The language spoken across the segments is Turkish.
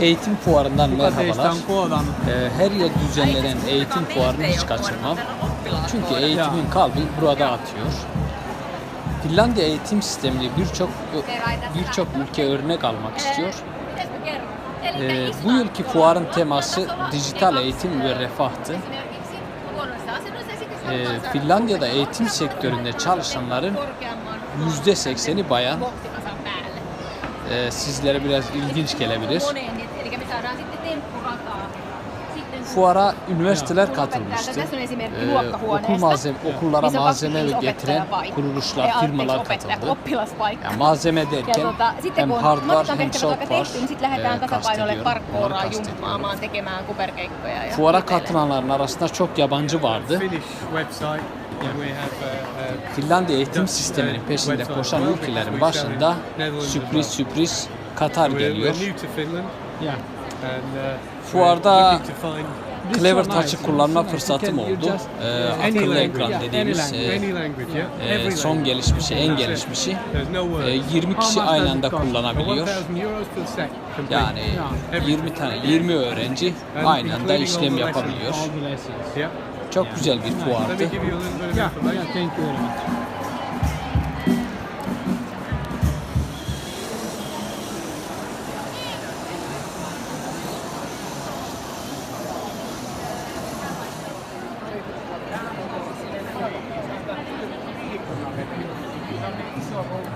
Eğitim fuarından merhabalar. Ee, Her yıl düzenlenen eğitim fuarını hiç kaçırmam. Çünkü eğitimin kalbi burada atıyor. Finlandiya eğitim sistemini birçok birçok ülke örnek almak istiyor. Ee, bu yılki fuarın teması dijital eğitim ve refahtı. Ee, Finlandiya'da eğitim sektöründe çalışanların %80'i bayan. Ee, sizlere biraz ilginç gelebilir. Fuara üniversiteler katılmıştı. Ee, okul malzeme, okullara malzeme getiren kuruluşlar, firmalar katıldı. Yani malzeme derken hem hardware hem software e, kastediyorum. Fuara katılanların arasında çok yabancı vardı. Uh, uh, Finlandiya eğitim sisteminin peşinde koşan ülkelerin başında sürpriz sürpriz Katar geliyor. Yeah. Uh, Fuarda find Clever Touch'ı kullanma fırsatım oldu. Ee, akıllı ekran dediğimiz any e, language, any language, yeah. e, Every son gelişmişi, en gelişmişi. E, words. 20 kişi aynı anda kullanabiliyor. 1,000 euros for the set. complete. Yani Everything. 20 tane 20 öğrenci aynı anda işlem yapabiliyor. Çok güzel bir fuardı. so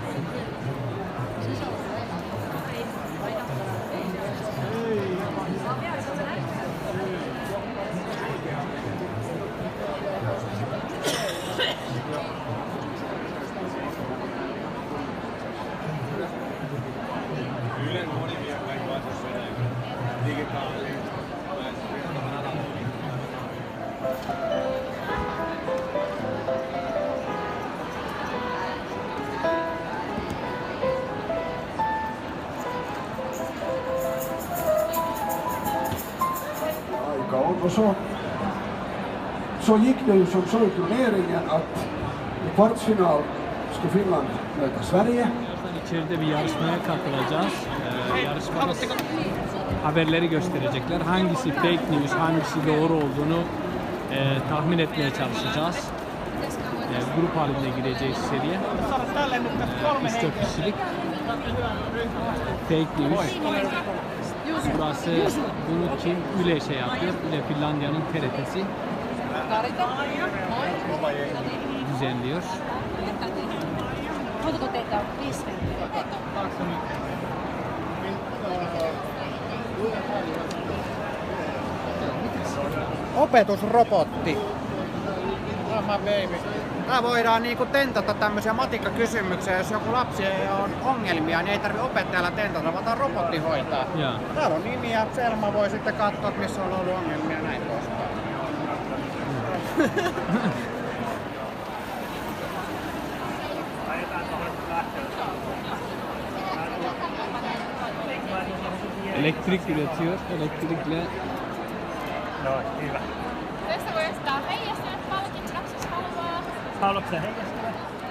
on. Och så, så gick det ju som så i turneringen att i kvartsfinal ska Finland möta Sverige. İçeride bir yarışmaya katılacağız. Ee, yarışmada haberleri gösterecekler. Hangisi fake news, hangisi doğru olduğunu e, tahmin etmeye çalışacağız. E, grup halinde gireceğiz seriye. E, 3-4 kişilik. Fake news. Burası bunu kim? Yle şey yapıyor. Yle Finlandiya'nın TRT'si düzenliyor. Teitä on? Henkilöä. opetusrobotti. Tää voidaan niinku tentata tämmöisiä matikkakysymyksiä, jos joku lapsi on ongelmia, niin ei tarvi opettajalla tentata, vaan tää robotti hoitaa. Ja. Täällä on nimi ja Selma voi sitten katsoa, missä on ollut ongelmia ja näin poispäin. Elektrik üretiyor. Elektrikle Tästä haluaa.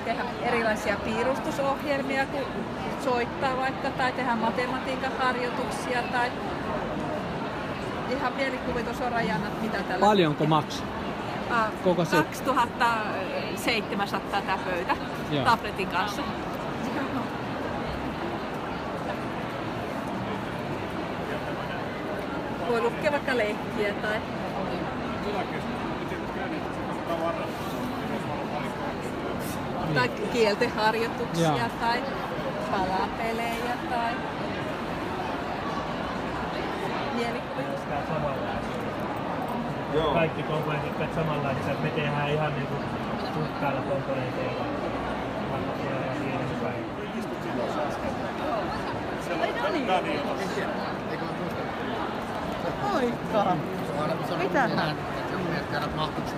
tehdä erilaisia piirustusohjelmia, kun soittaa vaikka, tai tehdä matematiikan harjoituksia, tai ihan mielikuvitus on rajana, mitä tällä... paljonko maksaa? Ah, koko se- 2700 tämä pöytä Joo. tabletin kanssa. Voi lukea vaikka lehtiä tai niin. tai kielteharjoituksia Joo. tai palapelejä tai mielikuvitusta. Joo. Kaikki komponentit ovat samanlaisia, me tehdään ihan niin kuin puhtailla komponenteilla. Moikka! Mitä hän? Miettiä, että mahtuuko